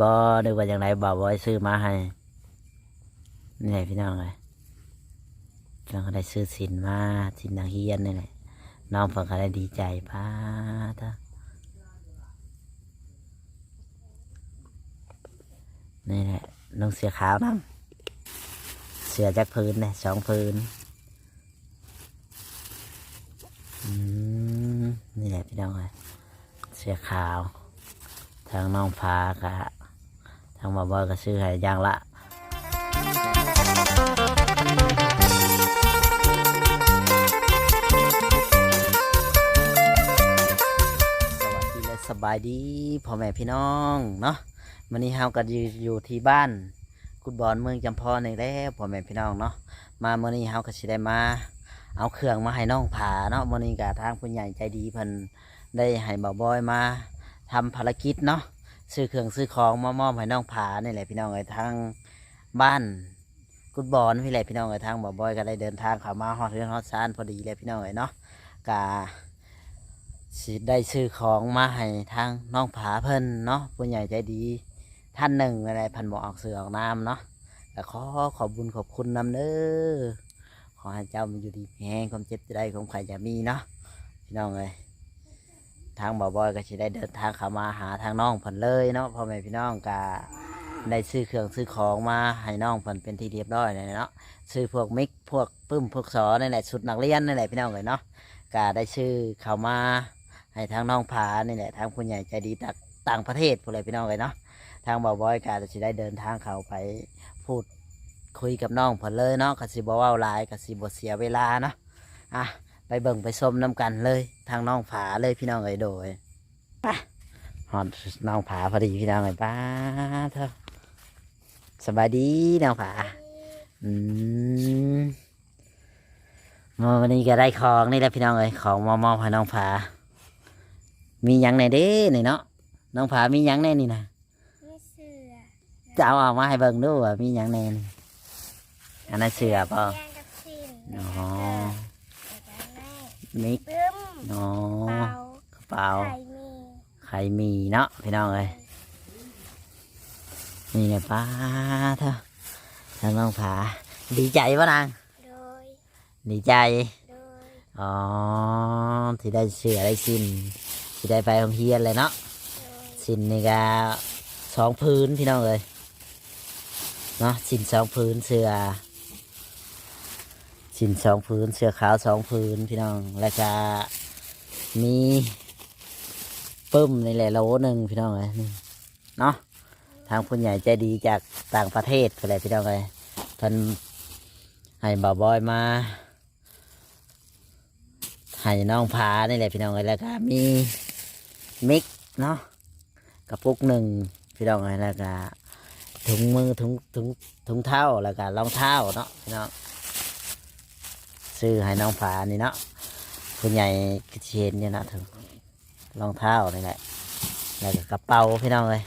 บ่นึกว่าอย่างไรบ่บ่ให้ซื้อมาให้นี่แหละพี่น้องเลยเราก็ได้ซื้อสินมาสินนักเรียนนี่แหละน้องเพิ่นก็ได้ดีใจป้าเถอะนี่แหละน้องเสือขาวนั่งเสือจากพื้นเนี่ยสองพื้นนี่แหละพี่น้องเลยเสือขาว ทางน้องฟ้ากะ ทางบอบอยก็ซื้อให้อย่างละสวัสดีและสบายดีพ่อแม่พี่น้องเนาะวันนี้เฮาก็อยู่อยู่ที่บ้านกุดบอนเมืองจำพรนี่แล้วพ่อแม่พี่น้องเนาะมาเมื่อนี้เฮาก็สิได้มาเอาเครื่องมาให้น้องผาเนาะมื่อนี้กับทางผู้ใหญ่ใจดีเพิ่นได้ให้บ่าวบอยมาทำภารกิจเนาะ ซื้อเครื่องซื้อของมามอบให้น้องผานี่แหละพี่น้องเอ้ยทางบ้านกุดบอนพี่แหละพี่น้องเอ้ยทางบ่าวบอยก็ได้เดินทางเข้ามาฮอดเรือนฮอดซานพอดีเลยพี่น้องเอ้ยเนาะกาสิได้ซื้อของมาให้ทางน้องผาเพิ่นเนาะผู้ใหญ่ใจดีท่านหนึ่งอะไรพันบอกออกเสือออกนามเนาะก็ขอขอบบุญขอบคุณนำเด้อขอให้เจ้ามันอยู่ดีแห้งความเจ็บใจของใครจะมีเนาะพี่น้องเลย ทางบ่าวบอยก็จะได้เดินทางเข้ามาหาทางน้องผนเลยเนาะพ่อแม่พี่น้องก็ได้ซื้อเครื่องซื้อของมาให้น้องผนเป็นที่เรียบร้อยเลยเนาะซื้อพวกมิกพวกปึ้มพวกสอนี่นแหละชุดนักเรียนนี่แหละพี่น้องเลยเนาะก็ได้ซื้อเข้ามาให้ทางน้องผานี่แหละทางผู้ใหญ่ใจดีจากต่างประเทศพวกเลยพี่น้องเลยเนาะทางบ่าวบอยก็จะได้เดินทางเข้าไปพูดคุยกับน้องเพิ่นเลยเนาะกสิบเว้าหลายกสิบเสียเวลาเนาะอะ ไปเบิ่งไปชมน้กันเลย ทางน้องผาเลยพี่น้องเอ๋ยโดยไปหอดน้องผาพอดีพี่น้องเอ๋ยป้าเถอะสบายดีน้องผาอืมมาวันนี้ก็ได้ของนี่แหละพี่น้องเอ๋ยของมอมอบให้น้องผา มีหยังในเด้นี่เนาะน้องผามีหยังในนี่นะไม่เสือจะเอาออกมาให้เบิ่งดูว่ามีหยังในนี่อันนั้นเสือเปล่าแย่งกับสินอ๋อแล้ว ก็มิกแม่ปึ้มอ๋อเป่ากระเป๋า ไข่มีใครมีเนาะพี่น้องเลยนี่ไงป้าเถอะทางน้องผา ดีใจปะนาง โดยดีใจ โดยอ๋อ ที่ได้เสือได้สินที่ได้ไปโรงเรียนเลยเนาะ โดยสินนี่ก็สองพื้นพี่น้องเลยเนาะสินสองพื้นเสือ สินสองพื้นเสือขาวสองพื้นพี่น้อง แล้วก็มีปึ้มนี่แหละโลหนึ่งพี่น้องเลยนี่เนาะทางผู้ใหญ่ใจดีจากต่างประเทศไปเลยพี่น้องเลยท่านให้บ่าวบอยมาให้น้องพานี่แหละพี่น้องเลยแล้วก็มีมิกเนาะกระปุกหนึ่งพี่น้องเลยแล้วก็ถุงมือถุงถุงถุงเท้าแล้วก็รองเท้าเนาะพี่น้อง ซื้อให้น้องพานี่เนาะผู้ใหญ่กระเชนเนี่ยเนาะถึงรองเท้านี่แหละแล้วก็กระเป๋าพี่น้องเลย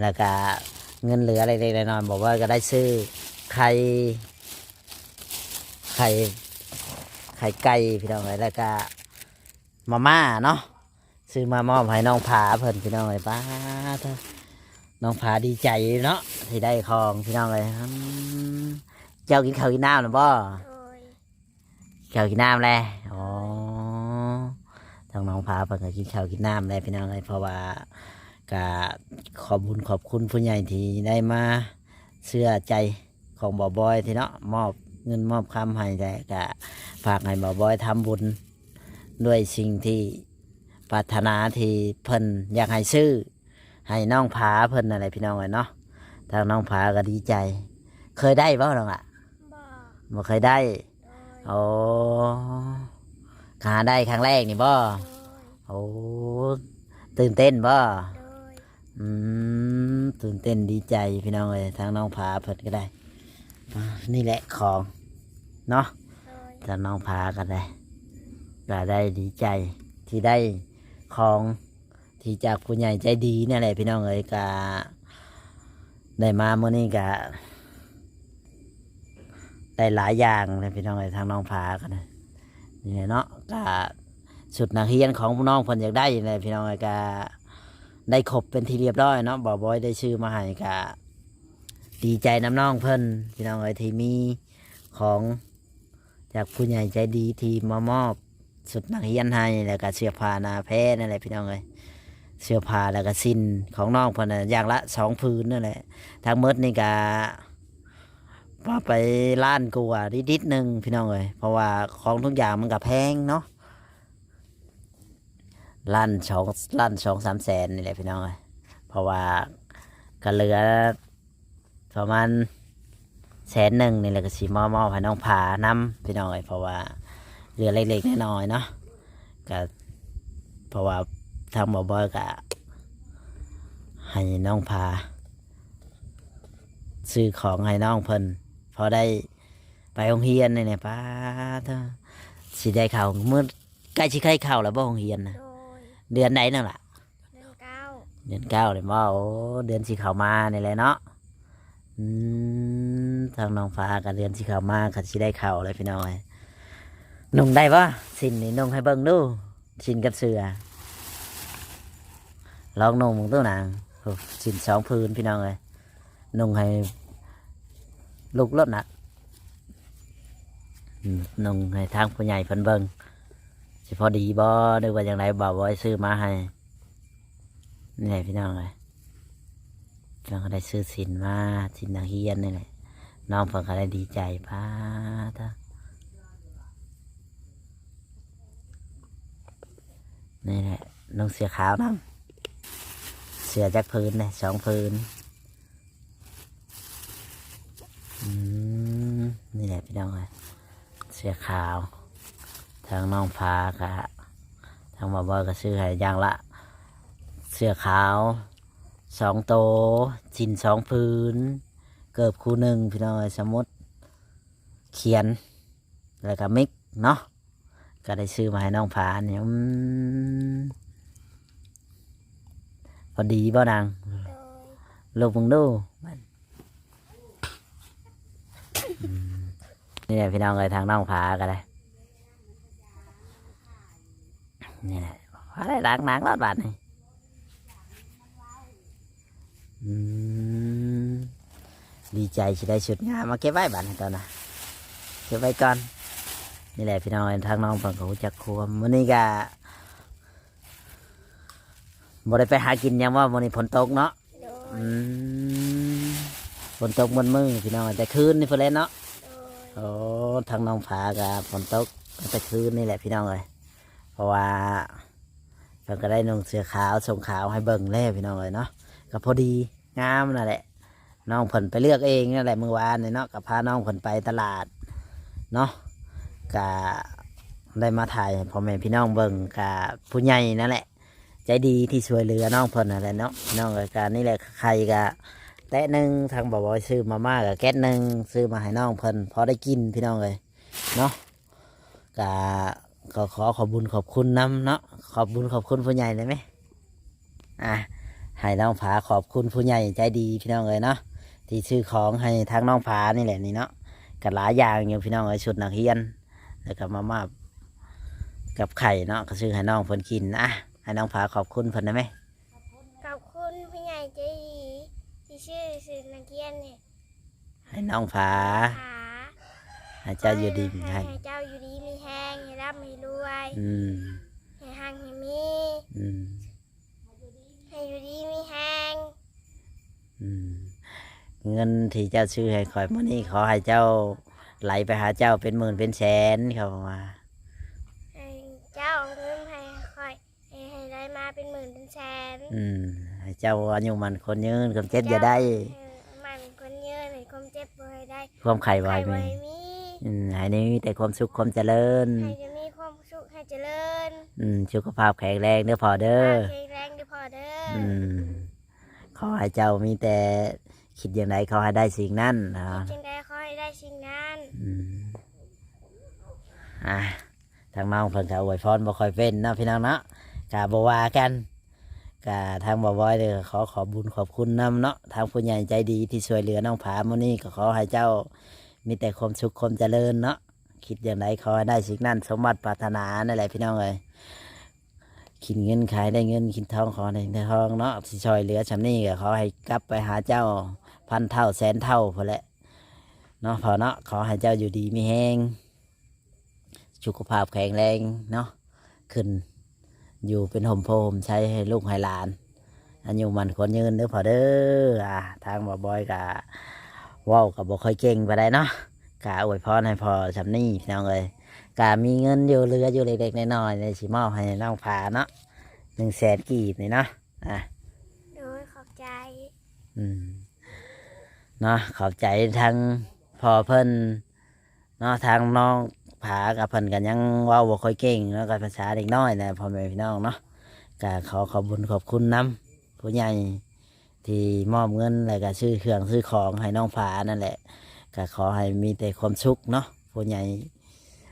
แล้วก็เงินเหลืออะไรเล็กๆน้อยๆบอกว่าก็ได้ซื้อไข่ไข่ไข่ไก่พี่น้องเลยแล้วก็มาม่าเนาะซื้อมามอบให้น้องผาเพิ่นพี่น้องเลยป้าเถอน้องผาดีใจเนาะที่ได้ของพี่น้องเลยเจ้ากินข้าวกินน้ำหรือบ่ ข้าวกินน้ำเลยอ๋อทางน้องผาเพิ่นก็กินข้าวกินน้ำเลยพี่น้องเลยเพราะว่าก็ขอบบุญขอบคุณผู้ใหญ่ที่ได้มาเชื่อใจของบ่อบอยที่เนาะมอบเงินมอบคำให้แต่ก็ฝากให้บ่าวบอยทำบุญด้วยสิ่งที่ปรารถนาที่เพิ่นอยากให้ซื้อ ให้น้องผาเพิ่นอะไรพี่น้องเลยเนาะทางน้องผาก็ดีใจ เคยได้เปล่าน้องอะบ่บ่เคยได้ โอ้หาได้ครั้งแรกนี่บ่โอ้ตื่นเต้นบ่อืมตื่นเต้นดีใจพี่น้องเลยทางน้องผาเพิ่นก็ได้ นี่แหละของเนาะโดยถ้าน้องพากันได้ก็ได้ดีใจที่ได้ของที่จากผู้ใหญ่ใจดีนี่นแหละพี่น้องเอ๋ยก็ได้มาเมื่อนี้ก็ ได้หลายอย่างเลยพี่น้องเอ๋ยทางน้องพากันนะนี่แหละเนาะก็สุดนักเรียนของน้องเพิ่นอยากได้เลยพี่น้องเอ๋ยก็ได้ครบเป็นที่เรียบร้อยเนาะบ่บอยได้ชื่อมาให้กะดีใจน้ำน้องเพิ่นพี่น้องเอ้ยที่มีของจากผู้ใหญ่ใจดีที่มามอบสุดนักเรียนให้แล้วก็เสื้อผ้านาแพ้นั่นแหละพี่น้องเอ้ยเสื้อผ้าแล้วก็สิ้นของน้องเพิ่นะอย่างละสองพื้นนั่นแหละทั้งหมดนี่กะ ว่าไปล้านกว่านิดๆหนึงพี่น้องเอ้ยเพราะว่าของทุกอย่างมันก็แพงเนาะล้านสองล้านสองสามแสนนี่แหละพี่น้องเอ้ยเพราะว่าก็เหลือประมาณแสนหนึ่งนี่แหละก็สีมอมอให้น้องผาน้ำพี่น้องเอ้ยเพราะว่าเหลือเล็กๆน้อยๆเนาะก็เพราะว่าทางบอบอยก็ให้น้องผาซื้อของให้น้องเพิ่น อได้ไปโรงเรียนนี่เนี่ยป้าเธอสิได้เข่าวมือใกล้ชิใกล้เข่าวแล้วบ่โรงเรียนนะโดยเดือนไหนนั่นล่ะ เดือนเก้าเดือนเก้าเลยว่าโอ้เดือนสีขาวมานี่แหละเนาะอืมทางน้องฟ้ากับเดือนสีขาวมากับสีได้เข่าวเลยพี่น้องเลยนุ่งได้ปะสินนี่นุ่งให้เบิ่งดูสินกับเสือลองนุ่งมึงตู้นางโอ้สินสองพื้นพี่น้องเลยนุ่งให้ ลูกรถนะนุ่งให้ทางผู้ใหญ่เพิ่นเบิ่งสิพอดีบ่หรือว่าอย่างไรบ่าวบอยซื้อมาให้นี่แหละพี่น้องเลยเราก็ได้ซื้อสินมาสินนักเรียนนี่แหละน้องเพิ่งก็ได้ดีใจป้าท่านี่แหละน้องเสือขาวน้ำเสือจากพื้นเลยสองพื้นอืม นี่แหละพี่น้องเลยเสือขาว ทางน้องพากะทางบาบอยก็ซื้อให้อย่างละ เสื้อขาวสองโตวจินสองพื้น เกิบคู่หนึ่งพี่น้องเอ้ยสมมติเขียน แล้วก็มิกเนาะก็ได้ซื้อมาให้น้องผาเนี่ยอืมพอดีบ่นางโดยลูกมึงดูอื นี่แหละพี่น้องเลยทางน้องผาก็ได้นี่แหละพาได้ล้างน้ำรอดบาดนี่อืมดีใจที่ได้ชุดงามมาเก็บไว้บัตรตอนนะเก็บไว้ก่อน นี่แหละพี่น้องทางน้องฝั่งเขาจักควมวันนี้ก็บ่ได้ไปหากินยังว่าวันนี้ฝนตกเนาะโดยอืมฝนตกบนมือพี่น้องแต่คืนนี่เพื่อนเนาะ โอ้ทางน้องผากับฝนตกตั้งแต่คืนนี่แหละพี่น้องเลยเพราะว่าเพิ่นก็ได้นุ่งเสื้อขาวส่งขาวให้เบิ่งแล้วพี่น้องเลยเนาะก็พอดีงามนั่นแหละน้องเพิ่นไปเลือกเองนั่นแหละเมื่อวานนี่เนาะกับพาน้องเพิ่นไปตลาดเนาะกะได้มาถ่ายให้พ่อแม่พี่น้องเบิ่งกะผู้ใหญ่นั่นแหละ ใจดีที่ช่วยเหลือน้องเพิ่นนั่นแหละเนาะน้องกับการนี่แหละใครกะ แตะหนึ่งทางบอกว่าซื้อมาม่ากับแก๊สหนึ่งซื้อมาให้น้องเพิ่นพอได้กินพี่น้องเลยเนาะกะก็ขอขอบบุญขอบคุณน้ำเนาะขอบบุญขอบคุณผู้ใหญ่เลยไหมอะให้น้องผาขอบคุณผู้ใหญ่ใจดีพี่น้องเลยเนาะที่ซื้อของให้ทางน้องผานี่แหละนี่เนาะกับหลายอย่างอยู่พี่น้องเลยชุดนักเรียนแล้วก็มาม่ากับไข่เนาะก็ซื้อให้น้องเพิ่นกินอะให้น้องผาขอบคุณเพิ่นได้ไหมขอบคุณพี่ใหญ่ใจดี ชื่อสื่อนักเรียนเนี่ยให้น้องผาขาให้เจ้าอยู่ดีมีให้ให้เจ้าอยู่ดีมีแห้งให้ร่ำให้รวยอืมให้หังให้มี อืมให้อยู่ดีมีแห้งอืมเงินที่เจ้าซื้อให้คอยมื่อนี้ขอให้เจ้าไหลไปหาเจ้าเป็นหมื่นเป็นแสนเขาบอกว่า ให้เจ้าเอาเงินให้คอยให้ให้ได้มาเป็นหมื่นเป็นแสนอืม ให้เจ้าอายุมันคนยืนคนเจ็บอย่าได้เออมันคนเยอะให้ความเจ็บบ่ให้ได้ความไข่ไวใครไหมบ่ให้มีอืมให้นี้มีแต่ความสุขความเจริญ ให้จะมีความสุขให้เจริญอืมสุขภาพแข็งแรงเด้อพอเด้อ แข็งแรงเด้อพ่อเด้อออืมขอให้เจ้ามีแต่คิดอย่างไรขอให้ได้สิ่งนั้นนะ จึงได้ขอให้ได้สิ่งนั้นอืมอะทางน้องเพิ่นก็อวยพรบ่ค่อยเป็นเนาะพี่น้องเนาะกะบ่ว่ากัน กะทางบ่บอยเด้อขอขอบบุญขอบคุณนํเนาะทางผู้ใหญ่ใจดีที่ช่วยเหลือน้องผามื้อนี้ก็ขอให้เจ้า มีแต่ความสุขความเจริญเนาะคิดอย่างไรขอให้ได้สิ่งนั้นสมบัติปรารถนานั่นแหละพี่น้องเอ้ยกินเงินขายได้เงินกินทองขอได้ทองเนาะสิชอยเหลือชำนี้ก็ขอให้กลับไปหาเจ้าพันเท่าแสนเท่าพอแหละเนาะพอเนาะขอให้เจ้าอยู่ดีมีแห้งสุขภาพแข็งแรงเนาะขึ้น อยู่เป็นห่มโพห่มใช้ให้ลูกให้หลานอันอยู่มันคนยืนเด้อพอเด้ออะทางบ่บอยกะว้าวกับบ่ค่อยเก่งไปได้เนาะกะอวยพรให้พอชำนี้พี่น้องเลยกามีเงินอยู่เหลืออยู่เล็กๆน้อยๆในสิมอบให้น้องผาเนาะหนึ่งแสนกีบนี่เนาะอะโดยขอบใจ อืมเนาะขอบใจทั้งพอเพิ่นเนาะทางน้อง ผากับเพิ่นกันยังเว่าบ่ค่อยเก่งเนาะกับภาษาเด็กน้อยนะพ่อแม่พี่น้องเนาะกาขอขอบคุญขอบคุณน้ำผู้ใหญ่ที่มอบเงินแล้วก็ซื้อเครื่องซื้อของให้น้องผานั่นแหละก็ขอให้มีแต่ความสุขเนาะผู้ใหญ่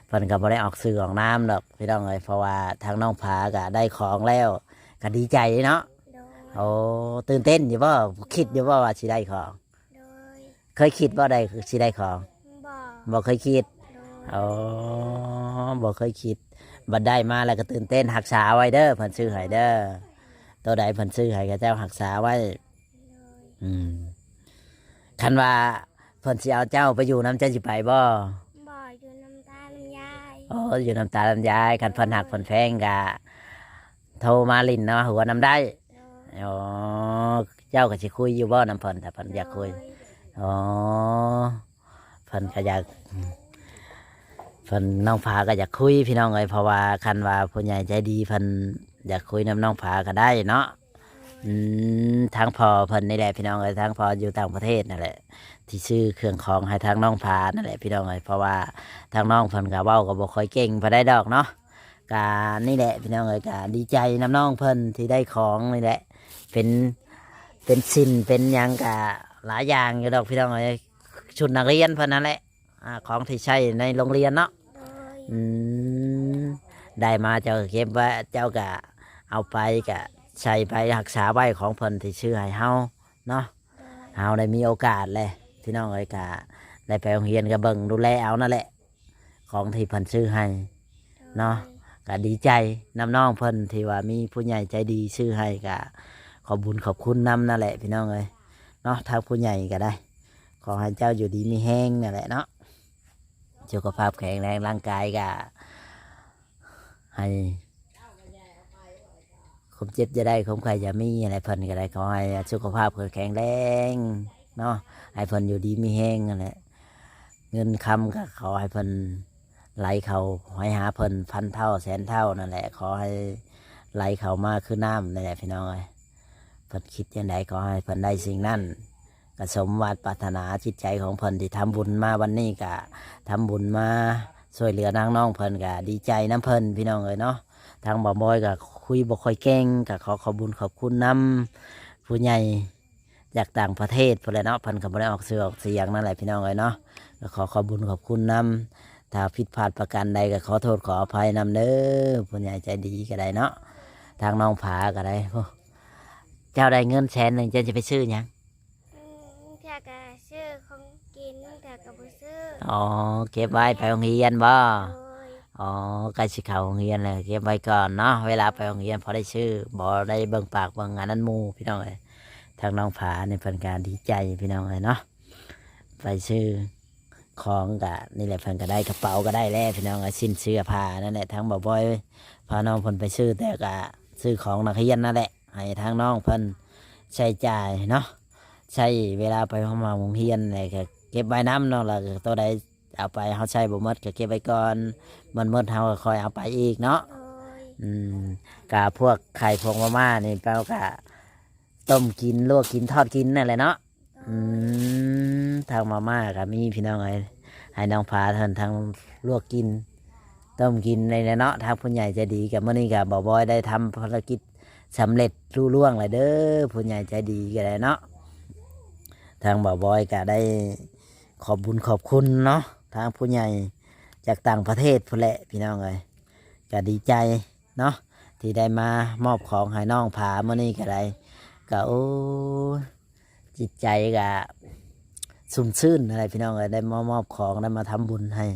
เพิ่นก็บ่ได้ออกสื่อออกน้ำดอกพี่น้องเลยเพราะว่าทางน้องผาก็ได้ของแล้วก็ดีใจเนาะโดยโอ้ตื่นเต้นอยู่บ่คิดอยู่บ่ว่าสิได้ของโดยเคยคิดบ่ได้สิได้ของบ่บ่เคยคิด โดยโอ้บ่เคยคิดบัดได้มาแล้วก็ตื่นเต้นรักษาไว้เด้อเพิ่นซื้อให้เด้อตัวใดเพิ่นซื้อให้ก็เจ้ารักษาไว้โดยอืมคันว่าเพิ่นสิเอาเจ้าไปอยู่น้ำเจ้าสิไปบ่บ่อยู่น้ำตาน้ำยายโอ้อยู่น้ำตาลำยายคันเพิ่นหักเพิ่นแพงกะโทรมาลินเนาะหัวน้ำได้โดยอ๋อเจ้าก็สิคุยอยู่บ่น้ำเพิ่นแต่เพิ่นอยากคุยโดอ๋อเพิ่นก็อยาก เพิ่นน้องผาก็อยากคุยพี่น้องเอ้ยเพราะว่าคันว่าผู้ใหญ่ใจดีเพิ่นอยากคุยน้ำน้องผาก็ได้เนาะอืมทางพอเพิ่นนี่แหละพี่น้องเอ้ยทางพออยู่ต่างประเทศนั่นแหละ ที่ซื้อเครื่องของให้ทางน้องผานั่นแหละพี่น้องเอ้ยเพราะว่าทางน้องเพิ่นก็เว้าก็บ่ค่อยเก่งพอได้ดอกเนาะกานี่แหละพี่น้องเอ้ยกาดีใจน้ำน้องเพิ่นที่ได้ของนี่แหละ เป็นเป็นสินเป็นหยังกะหลายอย่างอยู่ดอกพี่น้องเอ้ยชุดนักเรียนเพิ่นนั่นแหละ อ่าของที่ใช้ในโรงเรียนเนาะอืมได้มาเจ้าเก็บไว้เจ้าก็เอาไปกะใช้ไปรักษาไว้ของเพิ่นที่ชื่อให้เฮาเนาะเฮาได้มีโอกาสเลยพี่น้องเอ้ยกะได้ไปโรงเรียนก็เบิ่งดูแลเอานั่นแหละ ของที่เพิ่นซื้อให้เนาะก็ดีใจน้ำน้องเพิ่นที่ว่ามีผู้ใหญ่ใจดีซื้อให้ก็ขอบบุญขอบคุณน้ำนั่นแหละพี่น้องเอ้ยเนาะทาผู้ใหญ่ก็ได้ ขอให้เจ้าอยู่ดีมีแห้งนั่นแหละเนาะ สุขภาพแข็งแรงร่างกายก็ให้คมเจ็บจะได้คมใครจะมีอะไรเพิ่นก็ได้ขอให้สุขภาพเพิ่นแข็งแรงเนาะให้เพิ่นอยู่ดีมีแห้งนั่นแหละเงินคำก็ขอให้เพิ่นไหลเขาให้หาเพิ่นพันเท่าแสนเท่านั่นแหละ ขอให้ไหลเขามาคือน้ำนั่นแหละพี่น้องเอ้ยเพิ่นคิดยังไงขอให้เพิ่นได้สิ่งนั้น กสมวัดปรารถนาจิตใจของเพิ่นที่ทำบุญมาวันนี้ก็ทำบุญมาช่วยเหลือนางน้องเพิ่นก็ดีใจน้ำเพิ่นพี่น้องเอ้ยเนาะทางบ่บอยก็คุยบ่ค่อยเก่งก็ขอขอบุญขอบคุณน้ำผู้ใหญ่จากต่างประเทศเพิ่นแหลเนาะเพิ่นก็บ่ได้ออกเสียงออกเสียงนั่นแหละพี่น้องเอ้ยเนาะก็ขอขอบบุญขอบคุณน้ำถ้าผิดพลาดประการใดก็ขอโทษขออภัยนำเด้อผู้ใหญ่ใจดีก็ได้เนาะทางน้องผาก็ได้เจ้าได้เงินแสนหนึ่งเจ้าจะไปซื้อยัง อืมถ้ากะซื้อของกินแต่กะบ่ซื้ ออ๋อเก็บไว้ไปโรงเรียนบ่โอ๋อกล้สิเข้าโรงเรียนเลยเก็บไว้ก่อนเนาะเวลาไปโรงเรียนพอได้ชื่อบ่ได้เบิ่งปากเบิ่งงานนั้นหมูพี่น้องเลยทางน้องผาในเป็นการดีใจพี่น้องเลยเนาะไปซื้อของกะนี่แหละเพิ่นก็ได้กระเป๋าก็ได้แล้วพี่น้องก็สิ้นเสื้อผ้านั่นแหละทางบ่บ่อยพาน้องเพิ่นไปซื้อแต่ก็ซื้อของนักเรียนนั่นแหละให้ทางน้องเพิ่นใช้จ่ายเนาะใช้เวลาไปห้อมาโรงเรียนอะไรก็ เก็บไว้น้ำเนาะแล้วก็ตัวใดเอาไปเขาใช้บ่หมดก็เก็บไว้ก่อนมันหมดเฮาก็คอยเอาไปอีกเนาะ โดยอืมกะพวกไข่พวงมาม่านี่เปล่ากะต้มกินลวกกินทอดกินนั่นแหละเนาะอืมทางมาม่าก็มีพี่น้องไอ้ให้น้องพาเทินทางลวกกิน ต้มกินในเนาะทางผู้ใหญ่ใจดีกับมื่อนี้กับบอบอยได้ทำภารกิจสำเร็จรุ่ล่วงเลยเด้อผู้ใหญ่ใจดีกันเลยเนาะทางบอบอยก็ได้ ขอบบุญขอบคุณเนาะทางผู้ใหญ่จากต่างประเทศพุ่นแหละพี่น้องเลยก็ดีใจเนาะที่ได้มามอบของให้น้องผาเมื่อนี้ก็ได้ก็โอ้ยจิตใจก็สุ่มชื่นอะไรพี่น้องเอ้ยได้มามอบของได้มาทำบุญให้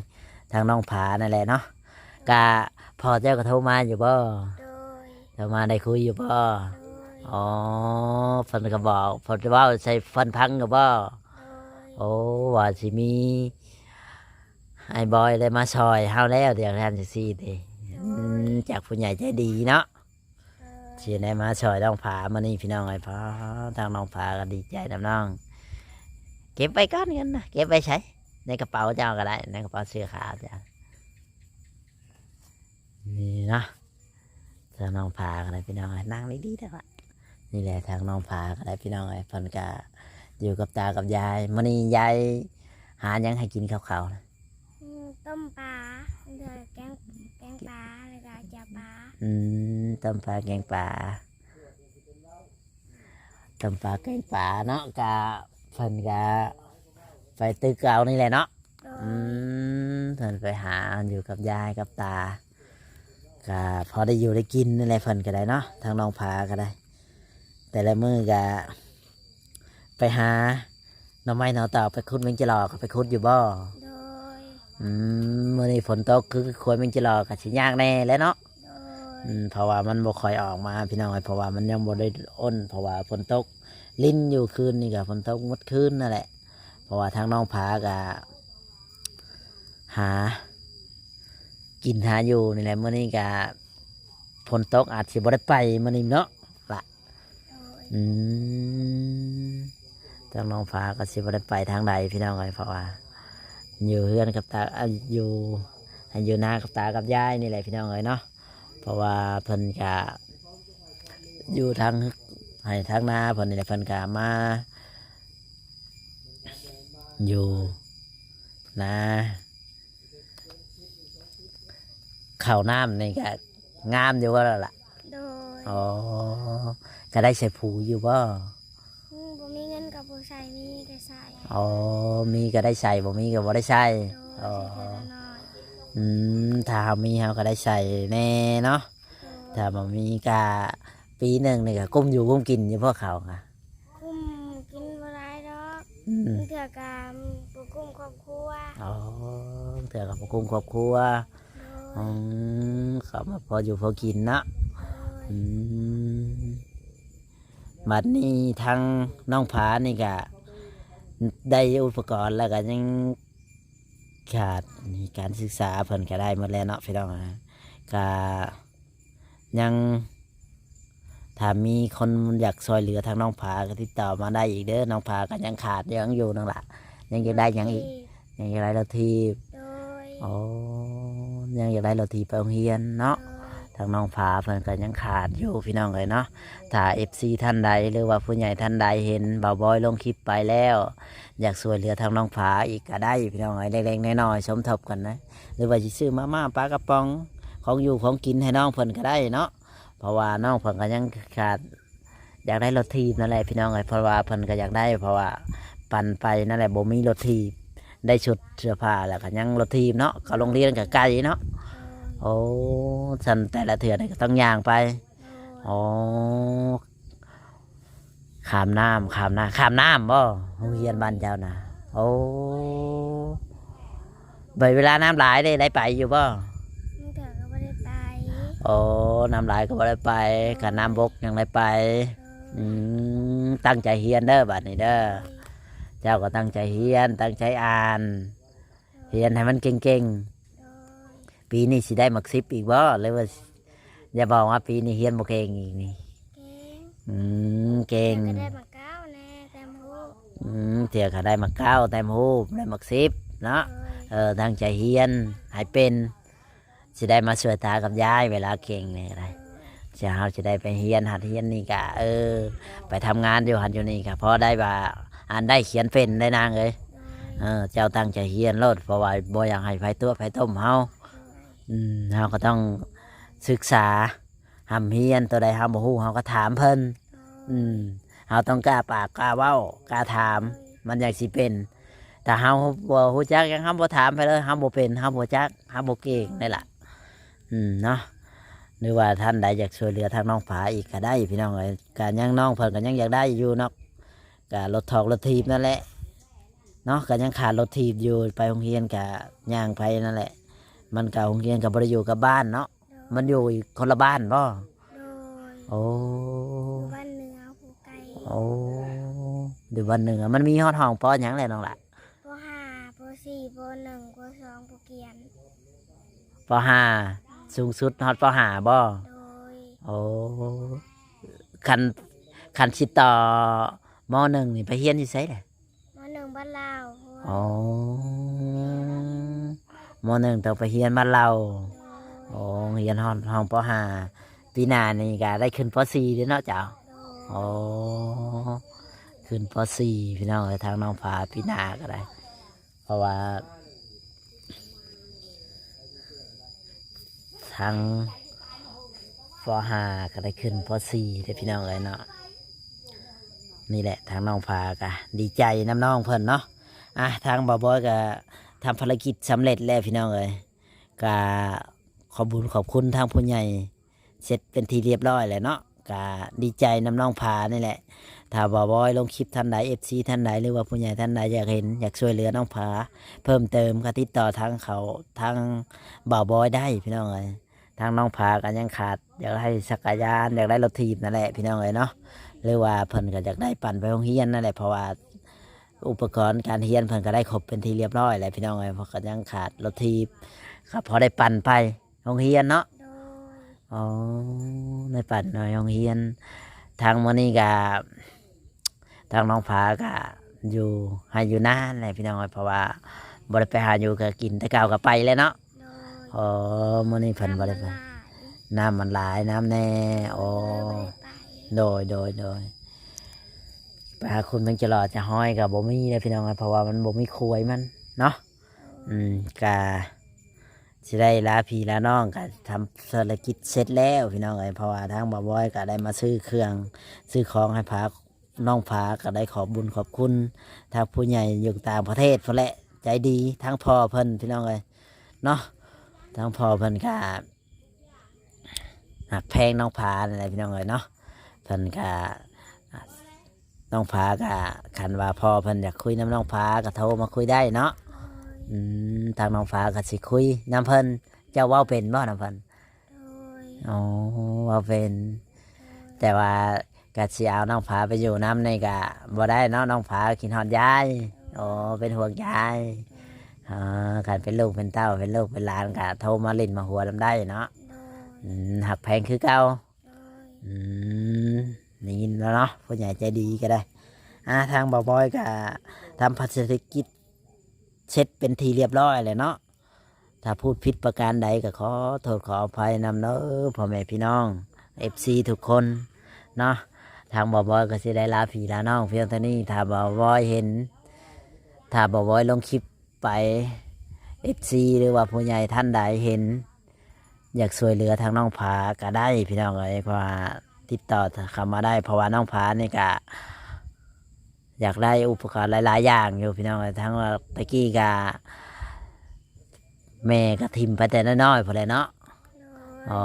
ทางน้องผานั่นแหละเนาะกะพอเจ้าก็โทรมาอยู่บ่โดยจะมาได้คุยอยู่บ่โดยอ๋อเพิ่นก็บอกเพิ่นว่าใส่ฟันพังก็บ่โดย โอ้ว่าสิมีไอ้บอยได้มาซอยเฮาแล้วเดี๋ยวท่านจะซี่ติอืมจากผู้ใหญ่ใจดีเนาะโดยสิได้มาซอยน้องผามานี่พี่น้องไอ้พ่อทางน้องผาก็ดีใจนํน้อง เก็บไปก้อนเงินนะเก็บไปใช้ในกระเป๋าเจ้าก็ได้ในกระเป๋าเสื้อขาวเจ้านี่เนาะทางน้องผาก็ได้พี่น้องไอ้นั่งดีๆได้ละนี่แหละทางน้องผาก็ได้พี่น้องไอ้เพิ่นก็ อยู่กับตากับยายมื้อนี้ยายหาหยังให้กินข้าวๆนะอืมต้มปลาเดือแกงแกงปลาแล้วก็จับปลาอืมต้มปลาแกงปลาต้มปลาแกงปลาเนาะกะเพิ่นกะไปตึกเก่านี่แหละเนาะ โดอืยมเพิ่นไปหาอยู่กับยายกับตาก็พอได้อยู่ได้กินนี่แหละเพิ่นก็ได้เนาะทางน้องพาก็ได้ แต่ละมือก็ ไปหาหน่อไม้หน่อเต่าไปคุดเมงจะหลอกก็ไปคุดอยู่บ่โดย อืมมื่อนี้ฝนตกคือควรเมงจะหลอกก็สิยากแน่แหล้วเนาะโดย อืมเพราะว่ามันบ่ค่อยออกมาพี่น้องเอ้ยเพราะว่ามันยังบ่ได้อ้น เพราะว่าฝนตก ลิ้นอยู่คืนนี่ก็ฝนตกหมดคืนนั่นแหละ เพราะว่าทางน้องผาก็หา กินหาอยู่นี่แหละเมื่อนี้ก็ฝนตกอาจสิบ่ได้ไปมื่อนี้เนาะ โดย อืม ทางน้องผาก็สิบ่ได้ไปทางใดพี่น้องเอ้ยเพราะว่า อยู่เฮือนกับตาเอ้ยอยู่อยู่หน้ากับตากับยายนี่แหละพี่น้องเอ้ยเนาะเพราะว่าเพิ่นกะอยู่ทางให้ทางหน้าเพิ่นนี่แหละเพิ่นกะมา อยู่นะข้าวน้ำนี่ก็งามอยู่ว่าแล้วล่ะโดยอ๋อก็ได้ใส่ผูอยู่บ่อืมบ่มีเงิ นกับบ่ใส่มีแต่ใส่อ๋อมีก็ได้ใส่บ่มีก็บ่ได้ใส่โดยอ๋อใส่แต่ละน้อยอืมถ้าเฮามีเฮาก็ได้ใส่แน่เนาะโดยถ้าบ่มีกะปีหนึ่งนี่ก็กุ้มอยู่กุ้มกินอยู่พวกเขาค่ะกุ้มกินบ่ได้ดอกอืมเถื่อกามบ่กุ้มครอบครัวอ๋อเถื่อกับกุ้มครอบครัวโดอืยมเขามาพออยู่พอกินเนาะโดยอืมบัดนี้ทางน้องผานี่ก็ ได้อุปกรณ์แล้วก็ยังขาดนี่การศึกษาเพิ่นก็ได้หมดแล้วเนาะพี่น้องนะก็ยังถ้ามีคนอยากซอยเหลือทางน้องผาก็ติดต่อมาได้อีกเด้อน้องผาก็ยังขาดยังอยู่นั่นแหละยังอยากได้หยังอีกยังอยากได้รถทีบโดยอ๋อยังอยากได้รถทีบไปโรงเรียนเนาะโดย ทางน้องผาเพิ่นก็ยังขาดอยู่พี่น้องเลยเนาะถ้าเอฟซีท่านใดหรือว่าผู้ใหญ่ท่านใดเห็นบ่าวบอยลงคลิปไปแล้ว อยากช่วยเหลือทางน้องผาอีกก็ได้พี่น้องเอ้ยเล็กๆน้อยๆสมทบกันนะ หรือว่าสิซื้อมาม่าปลากระป๋องของอยู่ของกินให้น้องเพิ่นก็ได้เนาะเพราะว่าน้องเพิ่นก็ยังขาดอยากได้รถทีบนั่นแหละพี่น้องเอ้ยเพราะว่าเพิ่นก็อยากได้ เพราะว่าปั่นไปนั่นแหละบ่มีรถทีบได้ชุดเสื้อผ้าแล้วก็ยังรถทีบเนาะก็โรงเรียนก็ไกลเนาะ โอ้ฉันแต่ละเถื่อนี่ก็ต้องย่างไปโดยอ๋อขามน้ำขามน้ำขามน้ำบ่โรงเรียนบ้านเจ้านะโอ้ใบเวลาน้ำหลายได้ได้ไปอยู่บ่มึงเถื่อก็บ่ได้ไปโอ้น้ำหลายก็บ่ได้ไปขันน้ำบกยังได้ไปโดอืยมตั้งใจเฮียนเด้อบัดนี้เด้อเจ้าก็ตั้งใจเฮียน ตั้งใจอ่าน เฮียนให้มันเก่งโดยๆ ปีนี้สิได้มักซิบอีกบ่หรือว่าอย่าบอกว่าปีนี้เฮียนบ่เก่งอีกนี่เก่งอืมเก่งก็ได้มาเก้าแน่แต้มหูอืมเที่ยก็ได้มาเก้าแต้มฮูบได้มาสิบเนาะโดยเออตั้งใจเฮียนให้เป็นสิได้มาช่วยตากับยายเวลาเก่งเนี่ยอะไรจะเฮาจะได้ไปเฮียนหัดเฮียนนี่กะเออ ไปทำงานอยู่หัดอยู่นี่กะพอได้ว่าอ่านได้เขียนเป็นได้นางเลยโดยเออเจ้าตั้งใจเฮียนโลดเพราะว่าบ่อยากให้ไฟตัวไฟต้มเฮา อืมเฮาก็ต้องศึกษาหำเฮียนตัวใดเฮาบ่ฮู้เฮาก็ถามเพิ่นอืมเฮาต้องกล้าปากกล้าเว้ากล้าถาม มันอยากสิเป็นแต่เฮาบ่ฮู้จักยังเฮาบ่ถามไปเลยเฮาบ่เป็นเฮาบ่จักเฮาบ่เก่งนี่ล่ะอืมเนาะหรือว่าท่านใดอยากช่วยเหลือทางน้องผาอีกก็ได้พี่น้องเอ้ยก็ยังน้องเพิ่นก็ยังอยากได้อยู่เนาะก็รถถอกรถทีบนั่นแหละเนาะก็ยังขาดรถทีบอยู่ไปโรงเรียนก็ย่างไปนั่นแหละ มันก็โรงเรียนก็บ่ได้อยู่กับบ้านเนาะมันอยู่อีกคนละบ้านบ่โดยโอ้อยู่บ้านเหนือผู้ไกลโอ้ดูวันหนึ่งอะมันมีฮอดห้องปอหยังแหละน้องละปห้าปสี่ปหนึ่งปสองปเกียนปห้าสูงสุดฮอดปห้าบ่โดยโอ้คันคันสิต่อมหนึ่งนี่ไปเฮียนที่ไสแหละมหนึ่งบ้านลาวเพราะว่า อ๋อ มหนึ่งต้องไปเฮียนบ้านเราโอ้เฮียนห้องห้องปห้าปีหน้านี่ก็ได้ขึ้นปสี่เด้อเนาะเจ้าโอ้ขึ้นปสี่พี่น้องเอ้ยทางน้องผาปีหน้าก็ได้ เพราะว่าทางปห้าก็ได้ขึ้นปสี่เด้อพี่น้องเลยเนาะนี่แหละทางน้องผากะดีใจน้ำน้องเพิ่นเนาะอะทางบ่าวบอยก็ ทำภารกิจสำเร็จแล้วพี่น้องเอ้ยก็ขอบุญขอบคุณทางผู้ใหญ่เสร็จเป็นทีเรียบร้อยแล้วเนาะก็ดีใจน้ำน้องผานี่แหละ ถ้าบ่าวบอยลงคลิปท่านใดเอฟซีท่านใดหรือว่าผู้ใหญ่ท่านใดอยากเห็นอยากช่วยเหลือน้องผาเพิ่มเติมก็ติดต่อทางเขาทางบ่าวบอยได้พี่น้องเอ้ยทางน้องผากันยังขาด อยากให้สักรยานอยากได้รถทีบนั่นแหละพี่น้องเอ้ยเนาะหรือว่าเพิ่นก็อยากได้ปั่นไปโรงเรียนนั่นแหละเพราะว่า อุปกรณ์การเรียนเพิ่นก็ได้ครบเป็นที่เรียบร้อยแล้วพี่น้องเอ้ยเพราะก็ยังขาดรถทีบครับพอได้ปั่นไปโรงเรียนเนาะโดยอ๋อในปัดหน่อยโรงเรียน ทางมันนี่กะทางน้องผากะอยู่ให้อยู่นานเลยพี่น้องเอ้ยเพราะว่าบริไปหาอยู่ก็กินแต่เก่าก็ไปเลยเนาะโดยอ๋อมันนี่เพิ่นบริไปน้ำมันหลายน้ำมันหลายน้ำแน่โอ้เลยโดยโดยโดย ไปหาคุณเพิ่งจะรอจะห้อยกับบ่มีเลยพี่น้องเอ้ยเพราะว่ามันบ่มีคุยมันเนาะอืมกาสิได้ลาพี่ลาน้องก็ทำธุรกิจเสร็จแล้วพี่น้องเอ้ยเพราะว่าทางบ่าวบอยก็ได้มาซื้อเครื่องซื้อของให้พาน้องพาก็ได้ขอบบุญขอบคุณทางผู้ใหญ่อยู่ต่างประเทศเพิ่นแหละใจดีทั้งพ่อเพิ่นพี่น้องเอ้ยเนาะทั้งพ่อเพิ่นก็หักแพงน้องพาอะไรพี่น้องเอ้ยเนาะเพิ่นก็ น้องพาก็คันว่าพ่อเพิ่นอยากคุยน้ำน้องพาก็โทรมาคุยได้เนาะโดยอืมทางน้องฟ้าก็สิคุยน้ำเพิ่นเจ้าเว่าเป็นบ่น้ำเพิ่นโดยอ๋อเว่าเป็น แต่ว่ากะสิเอาน้องฟ้าไปอยู่น้ำในกะบ่ได้เนาะน้องฟ้ากินฮอดยายอ๋อเป็นห่วงยายอ๋อการเป็นลูกเป็นเต้าเป็นลูกเป็นหลานกะโทรมาเล่นมาหัวลำได้เนาะโดยอืมหักแพงคือเก่าโดยอืมนี่ยิน แล้วเนาะผู้ใหญ่ใจดีก็ได้อ่าทางบ่าวบอยก็ทำภารกิจเสร็จเป็นทีเรียบร้อยเลยเนาะถ้าพูดผิดประการใดก็ขอโทษขออภัยนำเนาะพ่อแม่พี่น้องเอฟซีทุกคนเนาะทางบ่าวบอยก็สิได้ลาพี่ลาน้องเพียงเท่านี้ถ้าบ่าวบอยเห็น ถ้าบ่าวบอยลงคลิปไปเอฟซีหรือว่าผู้ใหญ่ท่านใดเห็น อยากช่วยเหลือทางน้องผาก็ได้พี่น้องเอ้ยเพราะ ติดต่อเข้ามาได้ เพราะว่าน้องผานี่ก็อยากได้อุปกรณ์หลาย ๆ อย่างอยู่พี่น้องเอ้ยทั้งว่าตะกี้ก็แม่ก็ทิมไปแต่น้อยๆพอเลยเนาะโดยอ๋อ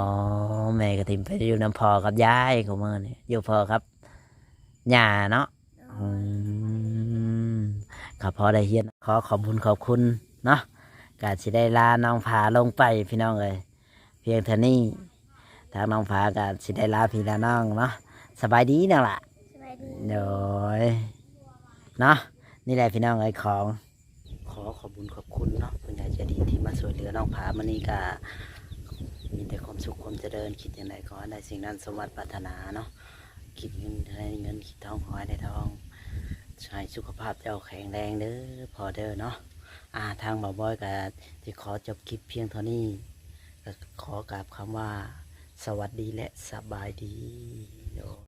แม่ก็ทิมไปอยู่น้ำพอกับยายของมือนี่อยู่พอครับย่าเนาะโดอืยมก็พอได้เฮียนขอขอบคุณขอบคุณเนาะกาสิได้ลาน้องผาลงไปพี่น้องเอ้ยเพียงเท่านี้ทางน้องผากาสิได้ลาพี่ลาน้องเนาะสบายดีนั่งล่ะสบายดีโดยเนาะนี่แหละพี่น้องเอ้ยของ ขอขอบคุณขอบคุณเนาะผู้ใหญ่ใจดีที่มาช่วยเหลือน้องผามันนี่ก็มีแต่ความสุขความเจริญคิดอย่างไรขอให้ได้สิ่งนั้นสมหวัติปรารถนาเนาะคิดเงินได้เงินคิดทองขอให้ได้ทองใช้สุขภาพเจ้าแข็งแรงเด้อพอเด้อเนาะอ่าทางบ่าวบอยก็จะขอจบคลิปเพียงเท่านี้ก็ขอกราบคำว่า สวัสดีและสบายดีโด